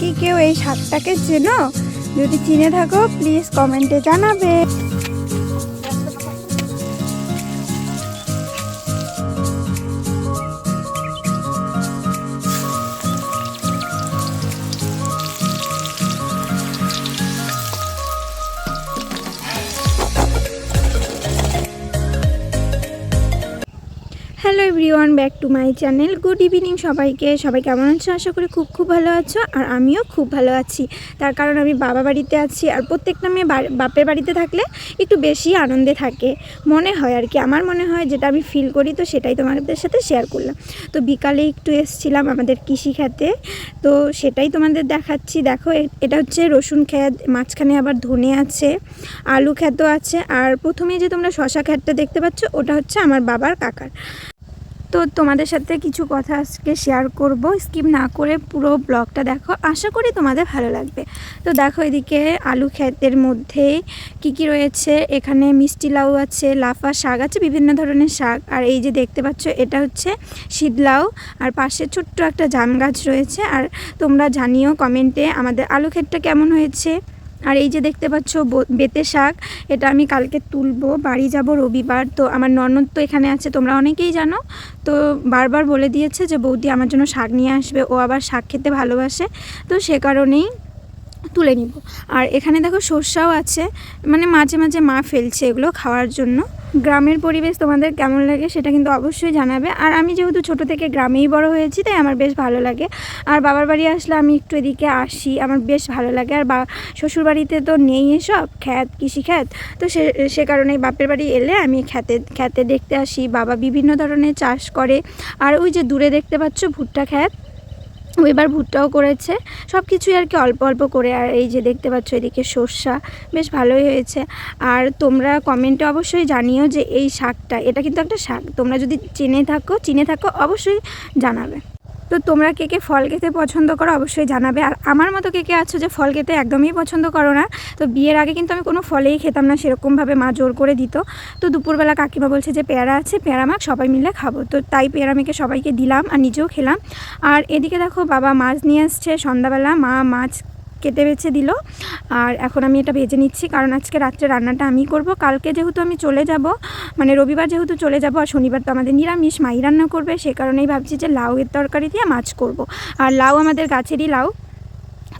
কি কেউ এই শাকটাকে চেনো? যদি চিনে থাকো প্লিজ কমেন্টে জানাবে। Everyone back to my channel good evening সবাইকে। সবাই কেমন আছো? আশা করি খুব খুব ভালো আছো আর আমিও খুব ভালো আছি। তার কারণ আমি বাবা বাড়িতে আছি আর প্রত্যেকটা মেয়ে বাপের বাড়িতে থাকলে একটু বেশি আনন্দে থাকে। মনে হয় আর কি, আমার মনে হয় যেটা আমি ফিল করি তো সেটাই তোমাদের সাথে শেয়ার করলাম। তো বিকালে একটু এসছিলাম আমাদের কৃষি খেতে। তো সেটাই তোমাদের দেখাচ্ছি। দেখো এটা হচ্ছে রসুন ক্ষেত, মাঝখানে আবার ধনে আছে, আলু ক্ষেতও আছে। আর প্রথমে যে তোমরা শশা ক্ষেতটা দেখতে পাচ্ছ, ওটা হচ্ছে আমার বাবার কাকার। তো তোমাদের সাথে কিছু কথা আজকে শেয়ার করব। স্কিপ না করে পুরো ব্লগটা দেখো। আশা করি তোমাদের ভালো লাগবে। তো দেখো এদিকে আলু ক্ষেতের মধ্যে কি কি রয়েছে? এখানে মিষ্টি লাউ আছে, লাফা শাক আছে, বিভিন্ন ধরনের শাক। আর এই যে দেখতে পাচ্ছ, এটা হচ্ছে শীতলাউ আর পাশে ছোট্ট একটা জাম গাছ রয়েছে। আর তোমরা জানিও কমেন্টে আমাদের আলু ক্ষেতটা কেমন হয়েছে? আর এই যে দেখতে পাচ্ছ বেতে শাক, এটা আমি কালকে তুলবো, বাড়ি যাব রবিবার, তো আমার ননদ তো এখানে আছে, তোমরা অনেকেই জানো, তো বারবার বলে দিয়েছে যে বৌদি আমার জন্য শাক নিয়ে আসবে, ও আবার শাক খেতে ভালোবাসে, তো সে কারণেই তুলে নিব। আর এখানে দেখো সর্ষাও আছে মানে মাঝে মাঝে মা ফেলছে এগুলো খাওয়ার জন্য গ্রামের পরিবেশ তোমাদের কেমন লাগে সেটা কিন্তু অবশ্যই জানাবে। আর আমি যেহেতু ছোট থেকে গ্রামেই বড় হয়েছি, তাই আমার বেশ ভালো লাগে। আর বাবার বাড়ি আসলে আমি একটু এদিকে আসি, আমার বেশ ভালো লাগে। আর বা শ্বশুর বাড়িতে তো নেই এসব, খ্যাত কৃষি খ্যাত তো সে সে কারণেই বাপের বাড়ি এলে আমি খ্যাতে খ্যাতে দেখতে আসি। বাবা বিভিন্ন ধরনের চাষ করে। আর ওই যে দূরে দেখতে পাচ্ছ ভুট্টা খ্যাত এবার ভুট্টাও করেছে। সব কিছুই আর কি অল্প অল্প করে আর এই যে দেখতে পাচ্ছ এদিকে সর্ষা, বেশ ভালোই হয়েছে। আর তোমরা কমেন্টে অবশ্যই জানিও যে এই শাকটা, এটা কিন্তু একটা শাক। তোমরা যদি চিনে থাকো চিনে থাকো, অবশ্যই জানাবে। তো তোমরা কে কে ফল খেতে পছন্দ করো অবশ্যই জানাবে। আর আমার মতো কে কে আছো যে ফল খেতে একদমই পছন্দ করো না, তো বিয়ের আগে কিন্তু আমি কোনো ফলেই খেতাম না, সেরকমভাবে মা জোর করে দিত। তো দুপুরবেলা কাকিমা বলছে যে পেয়ারা আছে, পেয়ারা মাখ, সবাই মিলে খাব। তো তাই পেয়ারা মেখে সবাইকে দিলাম আর নিজেও খেলাম। আর এদিকে দেখো বাবা মাছ নিয়ে আসছে সন্ধ্যাবেলা, মা মাছ কেটে বেছে দিল। আর এখন আমি এটা ভেজে নিচ্ছি, কারণ আজকে রাত্রে রান্নাটা আমি করব। কালকে যেহেতু আমি চলে যাব মানে রবিবার যেহেতু চলে যাব, আর শনিবার তো আমাদের নিরামিষ, মাই রান্না করবে, সে কারণেই ভাবছি যে লাউয়ের তরকারি দিয়ে মাছ করব। আর লাউ আমাদের গাছেরই লাউ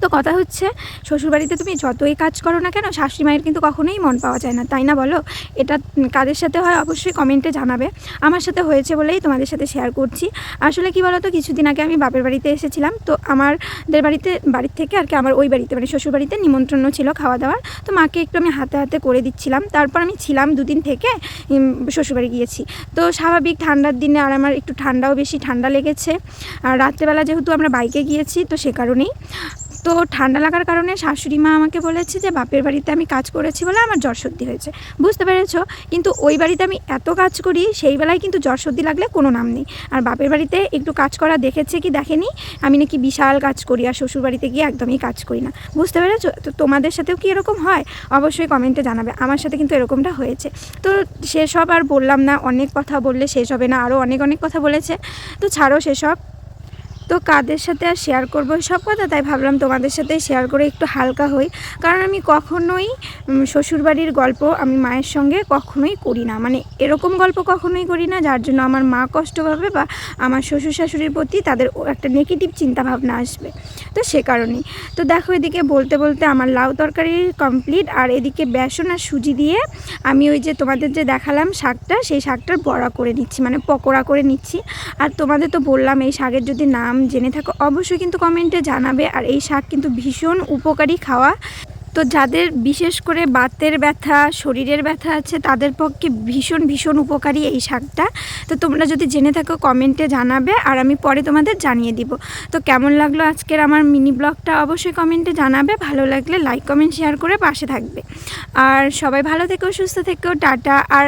তো কথা হচ্ছে, শ্বশুরবাড়িতে তুমি যতই কাজ করো না কেন শাশুড়ি মায়ের কিন্তু কখনোই মন পাওয়া যায় না। তাই না বলো? এটা কাদের সাথে হয় অবশ্যই কমেন্টে জানাবে। আমার সাথে হয়েছে বলেই তোমাদের সাথে শেয়ার করছি। আসলে কি বলো তো কিছুদিন আগে আমি বাপের বাড়িতে এসেছিলাম, তো আমাদের বাড়িতে, বাড়ির থেকে আর কি আমার ওই বাড়িতে মানে শ্বশুর বাড়িতে নিমন্ত্রণ ছিল খাওয়া দাওয়ার। তো মাকে একটু আমি হাতে হাতে করে দিচ্ছিলাম। তারপর আমি ছিলাম দুদিন থেকে শ্বশুরবাড়ি গিয়েছি। তো স্বাভাবিক ঠান্ডার দিনে আর আমার একটু ঠান্ডাও বেশি ঠান্ডা লেগেছে। আর রাত্রেবেলা যেহেতু আমরা বাইকে গিয়েছি, তো সে কারণেই। তো ঠান্ডা লাগার কারণে শাশুড়ি মা আমাকে বলেছে যে, বাপের বাড়িতে আমি কাজ করেছি বলে আমার জ্বর সর্দি হয়েছে। বুঝতে পেরেছ? কিন্তু ওই বাড়িতে আমি এত কাজ করি, সেই বেলায় কিন্তু জ্বর সর্দি লাগলে কোনো নাম নেই। আর বাপের বাড়িতে একটু কাজ করা দেখেছে কি দেখেনি? আমি নাকি বিশাল কাজ করি আর শ্বশুর বাড়িতে গিয়ে একদমই কাজ করি না। বুঝতে পেরেছ? তো তোমাদের সাথেও কি এরকম হয়? অবশ্যই কমেন্টে জানাবে। আমার সাথে কিন্তু এরকমটা হয়েছে। তো সেসব আর বললাম না। অনেক কথা বললে শেষ হবে না। আরও অনেক অনেক কথা বলেছে। তো ছাড়ো সেসব। তো কাদের সাথে আর শেয়ার করব? সব কথা তাই ভাবলাম তোমাদের সাথে শেয়ার করে একটু হালকা হই। কারণ আমি কখনোই শ্বশুরবাড়ির গল্প আমি মায়ের সঙ্গে কখনোই করি না। মানে এরকম গল্প কখনোই করি না, যার জন্য আমার মা কষ্ট পাবে বা আমার শ্বশুর শাশুড়ির প্রতি তাদের একটা নেগেটিভ চিন্তা ভাবনা আসবে। তো সে কারণেই। তো দেখো এদিকে বলতে বলতে আমার লাউ তরকারি কমপ্লিট আর এদিকে বেসন আর সুজি দিয়ে আমি ওই যে তোমাদের যে দেখালাম শাকটা, সেই শাকটার বড়া করে নিচ্ছি মানে পকোড়া করে নিচ্ছি। আর তোমাদের তো বললাম এই শাকের যদি নাম জেনে থাকো। অবশ্যই কিন্তু কমেন্টে জানাবে। আর এই শাক কিন্তু ভীষণ উপকারী খাওয়া। তো যাদের বিশেষ করে বাতের ব্যথা, শরীরের ব্যথা আছে, তাদের পক্ষে ভীষণ ভীষণ উপকারী এই শাকটা। তো তোমরা যদি জেনে থাকো, কমেন্টে জানাবে আর আমি পরে তোমাদের জানিয়ে দিব। তো কেমন লাগল আজকের আমার মিনি ব্লগটা? অবশ্যই কমেন্টে জানাবে। ভালো লাগলে লাইক, কমেন্ট, শেয়ার করে পাশে থাকবে। আর সবাই ভালো থেকেও সুস্থ থেকো, টাটা। আর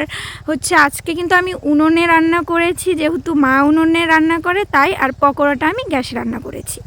হচ্ছে আজকে কিন্তু আমি উনুনে রান্না করেছি, যেহেতু মা উনুনে রান্না করে, তাই আর পকোড়াটা আমি গ্যাসে রান্না করেছি।